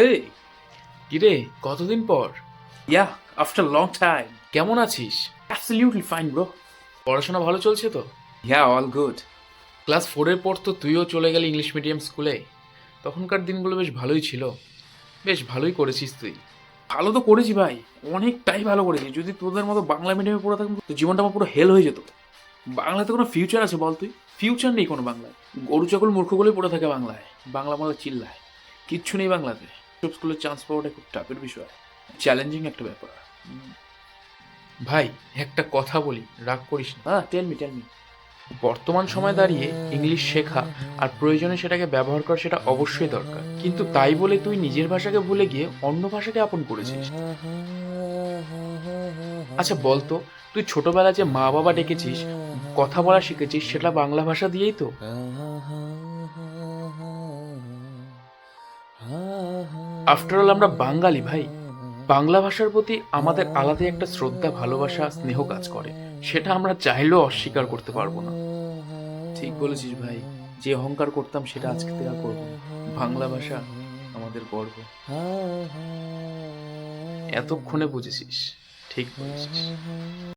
Hey, কিরে কতদিন পর? After a long time. কেমন আছিস? Absolutely fine, bro. পড়াশোনা ভালো চলছে তো? Yeah, all good. ক্লাস ফোরের পর তো তুইও চলে গেলি ইংলিশ মিডিয়াম স্কুলে তখনকার দিনগুলো বেশ ভালোই ছিল। বেশ ভালোই করেছিস তুই। ভালো তো করেছি ভাই। অনেকটাই ভালো করেছি। যদি তোদের মতো বাংলা মিডিয়ামে পড়ে থাকতাম তো জীবনটা আমার পুরো হেল হয়ে যেত। বাংলাতে কোনো ফিউচার আছে বল তুই? ফিউচার নেই কোনো বাংলায়। গরু চাকল মূর্খগুলোই পড়ে থাকে বাংলায়। বাংলা মালা চিল্লায়। কিচ্ছু নেই বাংলাতে। সব স্কুলে চান্স পাওয়াটা খুব টাফের বিষয়। চ্যালেঞ্জিং একটা ব্যাপার। ভাই একটা কথা বলি রাগ করিস না। হ্যাঁ টেল মি টেল মি বর্তমান সময় দাঁড়িয়ে ইংলিশ শেখা আর প্রয়োজনে সেটাকে ব্যবহার করা সেটা অবশ্যই দরকার। কিন্তু তাই বলে তুই নিজের ভাষাকে ভুলে গিয়ে অন্য ভাষাকে আপন করেছিস। আচ্ছা বলতো তুই ছোটবেলা যে মা বাবা ডেকেছিস কথা বলা শিখেছিস সেটা বাংলা ভাষা দিয়েই তো? আফটার অল আমরা বাঙালি ভাই। বাংলা ভাষার প্রতি আমাদের আলাদা একটা শ্রদ্ধা ভালোবাসা স্নেহ কাজ করে। সেটা আমরা চাইলেও অস্বীকার করতে পারব না। ঠিক বলেছিস ভাই। যে অহংকার করতাম সেটা আজকে থেকে আর করব না। বাংলা ভাষা আমাদের গর্ব। এতক্ষণে বুঝেছিস। ঠিক বলেছিস।